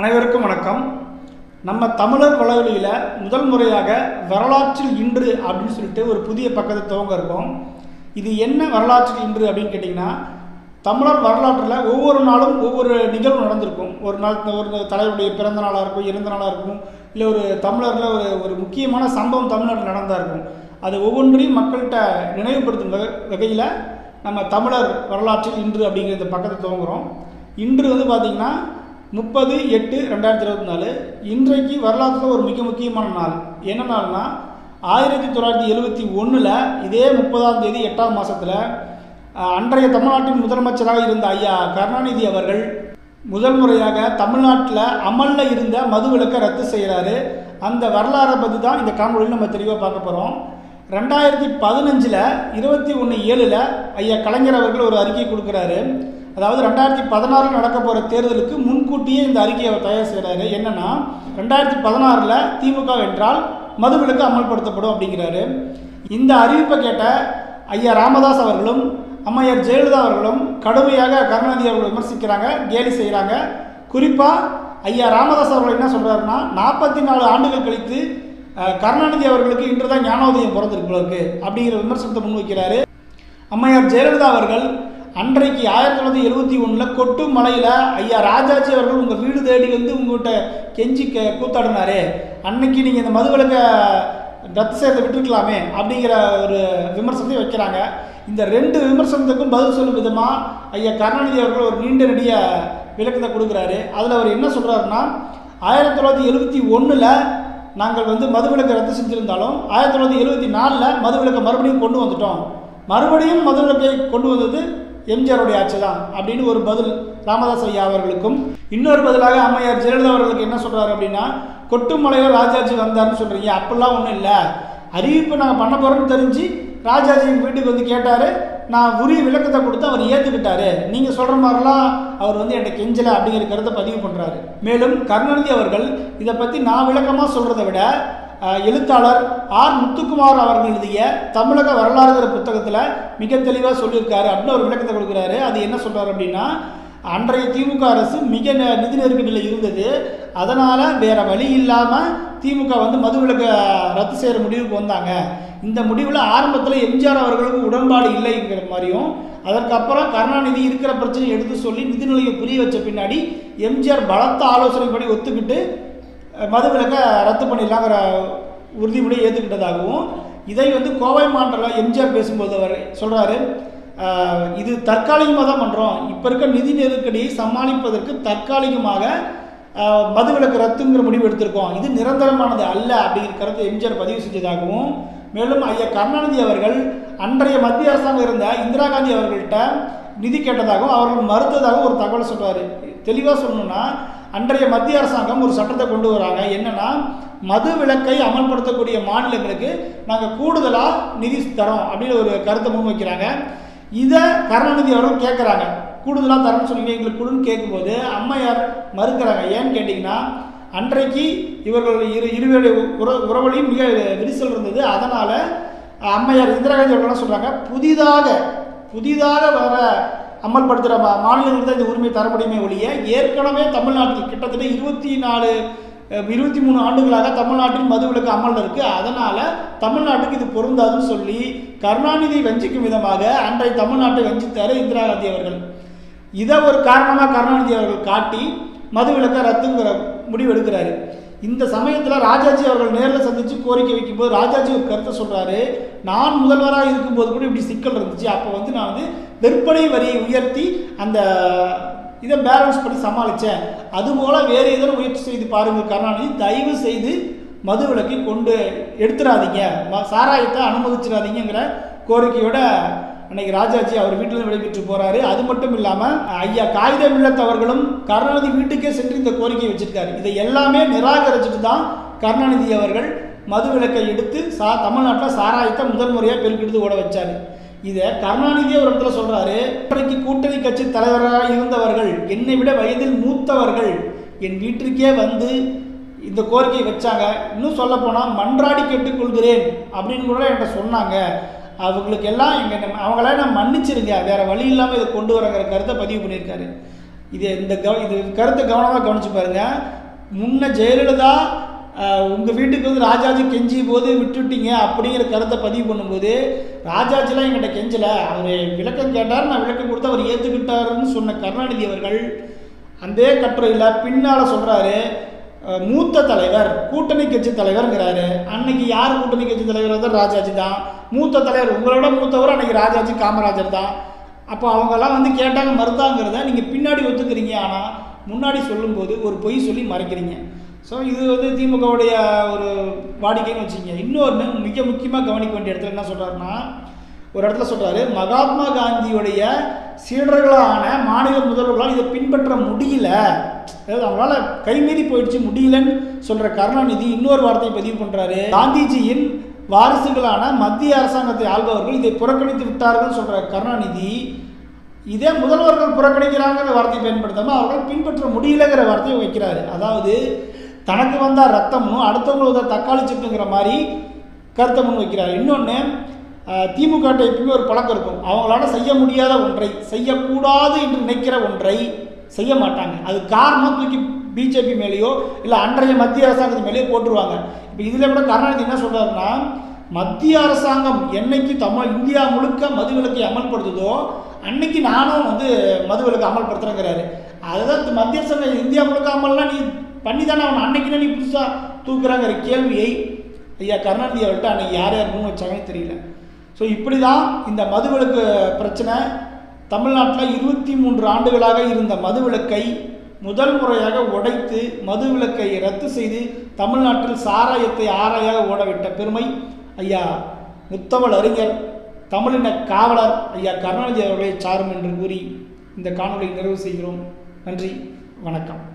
அனைவருக்கும் வணக்கம். நம்ம தமிழர் வளவெளியில் முதல் முறையாக வரலாற்றில் இன்று அப்படின்னு சொல்லிட்டு ஒரு புதிய பக்கத்தை துவங்க இருக்கோம். இது என்ன வரலாற்றில் இன்று அப்படின்னு கேட்டிங்கன்னா தமிழர் வரலாற்றில் ஒவ்வொரு நாளும் ஒவ்வொரு நிகழ்வு நடந்திருக்கும். ஒரு நாள் ஒரு தலைவருடைய பிறந்த நாளாக இருக்கும் இறந்த நாளாக இருக்கும் இல்லை ஒரு தமிழரில் ஒரு ஒரு முக்கியமான சம்பவம் தமிழ்நாட்டில் நடந்தா இருக்கும். அது ஒவ்வொன்றையும் மக்கள்கிட்ட நினைவுபடுத்தும் வகை வகையில் நம்ம தமிழர் வரலாற்றில் இன்று அப்படிங்கிற இந்த பக்கத்தை துவங்குறோம். இன்று வந்து பார்த்திங்கன்னா முப்பது எட்டு ரெண்டாயிரத்தி இருபத்தி நாலு. இன்றைக்கு வரலாற்றில் ஒரு மிக முக்கியமான நாள். என்ன நாள்னா ஆயிரத்தி தொள்ளாயிரத்தி எழுபத்தி ஒன்றில் இதே முப்பதாம் தேதி எட்டாம் மாதத்தில் அன்றைய தமிழ்நாட்டின் முதலமைச்சராக இருந்த ஐயா கருணாநிதி அவர்கள் முதல் முறையாக தமிழ்நாட்டில் அமலில் இருந்த மதுவிலக்கை ரத்து செய்கிறாரு அந்த வரலாறை பற்றி தான் இந்த காணொலியில் நம்ம தெளிவாக பார்க்க போகிறோம் ரெண்டாயிரத்தி பதினஞ்சில் இருபத்தி ஒன்று ஏழில் ஐயா கலைஞர் அவர்கள் ஒரு அறிக்கை கொடுக்குறாரு. அதாவது ரெண்டாயிரத்தி பதினாறில் நடக்க போகிற தேர்தலுக்கு முன்கூட்டியே இந்த அறிக்கையை அவர் தயார் செய்கிறாரு என்னென்னா ரெண்டாயிரத்தி பதினாறில் திமுக வென்றால் மதுவிலக்கு அமல்படுத்தப்படும் அப்படிங்கிறாரு. இந்த அறிவிப்பை கேட்ட ஐயா ராமதாஸ் அவர்களும் அம்மையார் ஜெயலலிதா அவர்களும் கடுமையாக கருணாநிதி அவர்களை விமர்சிக்கிறாங்க கேலி செய்கிறாங்க குறிப்பாக ஐயா ராமதாஸ் அவர்கள் என்ன சொல்கிறாருன்னா நாற்பத்தி நாலு ஆண்டுகள் கழித்து கருணாநிதி அவர்களுக்கு இன்று தான் ஞானோதயம் பிறந்திருக்கு அப்படிங்கிற விமர்சனத்தை முன்வைக்கிறாரு. அம்மையார் ஜெயலலிதா அவர்கள் அன்றைக்கு ஆயிரத்தி தொள்ளாயிரத்தி எழுபத்தி ஒன்றில் கொட்டு மலையில் ஐயா ராஜாஜி அவர்கள் உங்கள் வீடு தேடி வந்து உங்கள்கிட்ட கெஞ்சி க கூத்தாடினாரே. அன்னைக்கு நீங்கள் இந்த மதுவிலக்க ரத்து செய்யறதை விட்டுருக்கலாமே அப்படிங்கிற ஒரு விமர்சனத்தை வைக்கிறாங்க. இந்த ரெண்டு விமர்சனத்துக்கும் பதில் சொல்லும் விதமாக ஐயா கருணாநிதி அவர்கள் ஒரு நீண்ட நெடிய விளக்கத்தை கொடுக்குறாரு. அதில் அவர் என்ன சொல்கிறாருன்னா ஆயிரத்தி தொள்ளாயிரத்தி எழுபத்தி ஒன்றில் நாங்கள் வந்து மதுவிலக்கை ரத்து செஞ்சுருந்தாலும் ஆயிரத்தி தொள்ளாயிரத்தி எழுபத்தி நாலில் மதுவிலக்கை மறுபடியும் கொண்டு வந்துட்டோம். மறுபடியும் மதுவிலக்கை கொண்டு வந்தது எம்ஜிஆருடைய ஆட்சி தான் அப்படின்னு ஒரு பதில் ராமதாஸ் ஐயா அவர்களுக்கும் இன்னொரு பதிலாக அம்மையார் ஜெயலலிதா அவர்களுக்கு என்ன சொல்கிறாரு அப்படின்னா கொட்டுமலையில் ராஜாஜி வந்தார்னு சொல்கிறீங்க அப்படிலாம் ஒன்றும் இல்லை. அறிவிப்பு நாங்கள் பண்ண போகிறோம்னு தெரிஞ்சு ராஜாஜி வீட்டுக்கு வந்து கேட்டார். நான் உரிய விளக்கத்தை கொடுத்து அவர் ஏற்றுக்கிட்டாரு நீங்கள் சொல்கிற மாதிரிலாம் அவர் வந்து என்கிட்ட கெஞ்சலை அப்படிங்கிற கருத்தை பதிவு பண்ணுறாரு மேலும் கருணாநிதி அவர்கள் இதை பற்றி நான் விளக்கமாக சொல்கிறத விட எழுத்தாளர் ஆர் முத்துக்குமார் அவர்கள் எழுதிய தமிழக வரலாறுங்கிற புத்தகத்தில் மிக தெளிவாக சொல்லியிருக்காரு. அப்படின்னு ஒரு விளக்கத்தை கொடுக்குறாரு. அது என்ன சொல்கிறார் அப்படின்னா அன்றைய திமுக அரசு மிக நெ- நிதி நெருக்கடியில் இருந்தது. அதனால் வேற வழி இல்லாமல் திமுக வந்து மதுவிலக்கை ரத்து செய்கிற முடிவுக்கு வந்தாங்க. இந்த முடிவில் ஆரம்பத்தில் எம்ஜிஆர் அவர்களுக்கு உடன்பாடு இல்லைங்கிற மாதிரியும் அதற்கப்புறம் கருணாநிதி இருக்கிற பிரச்சனையை எடுத்து சொல்லி நிதிநிலையை புரிய வச்ச பின்னாடி எம்ஜிஆர் பலத்த ஆலோசனைப்படி ஒத்துக்கிட்டு மதுவிலக்கை ரத்து பண்ணிடலாங்கிற உறுதிமொழியை ஏற்றுக்கிட்டதாகவும் இதை வந்து கோவை மாவட்டத்தில் எம்ஜிஆர் பேசும்போது அவர் சொல்கிறாரு இது தற்காலிகமாக தான் பண்ணுறோம் இப்போ இருக்க நிதி நெருக்கடியை சமாளிப்பதற்கு தற்காலிகமாக மதுவிலக்கு ரத்துங்கிற முடிவு எடுத்திருக்கோம். இது நிரந்தரமானது அல்ல அப்படிங்கிற கருத்தை எம்ஜிஆர் பதிவு செஞ்சதாகவும் மேலும் ஐயா கருணாநிதி அவர்கள் அன்றைய மத்திய அரசாங்கம் இருந்த இந்திரா காந்தி அவர்கள்ட்ட நிதி கேட்டதாகவும் அவர்கள் மறுத்ததாகவும் ஒரு தகவல் சொல்கிறார் தெளிவாக சொல்லணும்னா அன்றைய மத்திய அரசாங்கம் ஒரு சட்டத்தை கொண்டு வராங்க. என்னன்னா மது விலக்கை அமல்படுத்தக்கூடிய மாநிலங்களுக்கு நாங்கள் கூடுதலாக நிதி தரோம் அப்படின்னு ஒரு கருத்தை முன்வைக்கிறாங்க இதை கருணாநிதி அவர்கள் கேட்குறாங்க கூடுதலாக தரேன்னு சொன்னீங்க எங்களுக்கு கொடுன்னு கேட்கும்போது அம்மையார் மறுக்கிறாங்க. ஏன்னு கேட்டிங்கன்னா அன்றைக்கு இவர்கள் இரு இருவருடைய உற உறவுலையும் மிக விரிசல் இருந்தது. அதனால் அம்மையார் இந்திரா காந்தி அவர்கள்லாம் சொல்கிறாங்க புதிதாக புதிதாக வர அமல்படுத்துகிற மாநிலங்களுக்கு தான் இந்த உரிமை தரப்படுமே ஒழிய ஏற்கனவே தமிழ்நாட்டில் கிட்டத்தட்ட இருபத்தி நாலு இருபத்தி மூணு ஆண்டுகளாக தமிழ்நாட்டில் மதுவிலக்கு அமலில் இருக்குது அதனால் தமிழ்நாட்டுக்கு இது பொருந்தாதுன்னு சொல்லி கருணாநிதி வஞ்சிக்கும் விதமாக அன்றைய தமிழ்நாட்டை வஞ்சித்தார் இந்திரா காந்தி அவர்கள். இதை ஒரு காரணமாக கருணாநிதி அவர்கள் காட்டி மது மதுவிலக்கை ரத்துங்கிற முடிவு எடுக்கிறாரு. இந்த சமயத்தில் ராஜாஜி அவர்கள் நேரில் சந்தித்து கோரிக்கை வைக்கும்போது ராஜாஜி ஒரு கருத்தை சொல்கிறாரு நான் முதல்வராக இருக்கும்போது கூட இப்படி சிக்கல் இருந்துச்சு. அப்போ வந்து நான் வந்து விற்பனை வரியை உயர்த்தி அந்த இதை பேலன்ஸ் பண்ணி சமாளித்தேன் அதுபோல் வேறு ஏதேனும் முயற்சி செய்து பாருங்கள் கருணாநிதி தயவு செய்து மது விலக்கை கொண்டு எடுத்துடாதீங்க. சாராயத்தை அனுமதிச்சிடாதீங்கிற கோரிக்கையோட அன்னைக்கு ராஜாஜி அவர் வீட்டில் விடைபெற்று போறாரு. அது மட்டும் இல்லாம ஐயா காகிதம் இல்லத்தவர்களும் கருணாநிதி வீட்டுக்கே சென்று இந்த கோரிக்கையை வச்சிருக்காரு. இதை எல்லாமே நிராகரிச்சுட்டு தான் கருணாநிதி அவர்கள் மது விலக்கை எடுத்து சா தமிழ்நாட்டில் சாராயத்தை முதல் முறையாக பெருக்கெடுத்து ஓட வச்சாரு. இதை கருணாநிதி ஒரு இடத்துல சொல்றாரு இன்றைக்கு கூட்டணி கட்சி தலைவராக இருந்தவர்கள் என்னை விட வயதில் மூத்தவர்கள் என் வீட்டிற்கே வந்து இந்த கோரிக்கையை வச்சாங்க. இன்னும் சொல்ல போனால் மன்றாடி கேட்டுக்கொள்கிறேன் அப்படின்னு கூட என்கிட்ட சொன்னாங்க. அவங்களுக்கு எல்லாம் எங்க அவங்கள நான் மன்னிச்சிருங்க. வேறு வழி இல்லாமல் இதை கொண்டு வரங்கிற கருத்தை பதிவு பண்ணியிருக்காரு. இது இந்த கவ இது கருத்தை கவனமாக கவனிச்சு பாருங்கள் முன்ன ஜெயலலிதா உங்கள் வீட்டுக்கு வந்து ராஜாஜி கெஞ்சி போது விட்டுட்டீங்க அப்படிங்கிற கருத்தை பதிவு பண்ணும்போது ராஜாஜிலாம் என்கிட்ட கெஞ்சலை. அவர் விளக்கம் கேட்டார் நான் விளக்கம் கொடுத்து அவர் ஏற்றுக்கிட்டாருன்னு சொன்ன கருணாநிதி அவர்கள் அந்த கட்டுரையில் பின்னால் சொல்கிறாரு மூத்த தலைவர் கூட்டணி கட்சி தலைவருங்கிறாரு. அன்னைக்கு யார் கூட்டணி கட்சி தலைவர் வந்து ராஜாஜி தான். மூத்த தலைவர் உங்களோட மூத்தவர் அன்றைக்கி ராஜாஜி காமராஜர் தான். அப்போ அவங்கெல்லாம் வந்து கேட்டாங்க மறுத்தாங்கிறத நீங்கள் பின்னாடி ஒத்துக்கிறீங்க. ஆனால் முன்னாடி சொல்லும்போது ஒரு பொய் சொல்லி மறைக்கிறீங்க. ஸோ இது வந்து திமுகவுடைய ஒரு வாடிக்கைன்னு வச்சுங்க இன்னொன்று மிக முக்கியமாக கவனிக்க வேண்டிய இடத்துல என்ன சொல்கிறாருன்னா ஒரு இடத்துல சொல்கிறாரு மகாத்மா காந்தியுடைய சீடர்களான மாநில முதல்வர்களால் இதை பின்பற்ற முடியல. அதாவது அவங்களால கைமீறி போயிடுச்சு முடியலன்னு சொல்கிற கருணாநிதி இன்னொரு வார்த்தையை பதிவு பண்ணுறாரு காந்திஜியின் வாரிசுகளான மத்திய அரசாங்கத்தை ஆள்பவர்கள் இதை புறக்கணித்து விட்டார்கள் சொல்கிற கருணாநிதி. இதே முதல்வர்கள் புறக்கணிக்கிறாங்கிற வார்த்தையை பயன்படுத்தாமல் அவர்கள் பின்பற்ற முடியலங்கிற வார்த்தையை வைக்கிறாரு. அதாவது தனக்கு வந்தால் ரத்தமும் அடுத்தவங்களுக்கு தக்காளி சிப்புங்கிற மாதிரி கருத்தை முன் வைக்கிறார். இன்னொன்று திமுக எப்பயுமே ஒரு பழக்கம் இருக்கும். அவங்களால செய்ய முடியாத ஒன்றை செய்யக்கூடாது என்று நினைக்கிற ஒன்றை செய்ய மாட்டாங்க. அது காரணம் தூக்கி பிஜேபி மேலேயோ இல்லை அன்றைய மத்திய அரசாங்கத்து மேலேயோ போட்டுருவாங்க. இப்போ இதில் கூட கருணாநிதி என்ன சொல்கிறாருன்னா மத்திய அரசாங்கம் என்னைக்கு தமிழ் இந்தியா முழுக்க மதுவிலக்கை அமல்படுத்துதோ அன்னைக்கு நானும் வந்து மதுவிலக்கு அமல்படுத்துகிறேங்கிறாரு அதுதான் மத்திய அரசாங்கம் இந்தியா முழுக்க அமல்லாம் நீ பண்ணி தானே அவன் அன்னைக்கு நீ புதுசாக தூக்குறாங்கிற கேள்வியை ஐயா கருணாநிதி அவர்கிட்ட அன்னைக்கு யார் யார் முன் வச்சாங்கன்னு தெரியல. ஸோ இப்படி தான் இந்த மதுவிலக்கு பிரச்சனை தமிழ்நாட்டில் இருபத்தி மூன்று ஆண்டுகளாக இருந்த மதுவிலக்கை முதல் முறையாக உடைத்து மது மதுவிலக்கை ரத்து செய்து தமிழ்நாட்டில் சாராயத்தை ஆராயாக ஓடவிட்ட பெருமை ஐயா முத்தமிழ் அறிஞர் தமிழின காவலர் ஐயா கருணாநிதி அவர்களை சாரும் என்று கூறி இந்த காணொலியை நிறைவு செய்கிறோம். நன்றி வணக்கம்.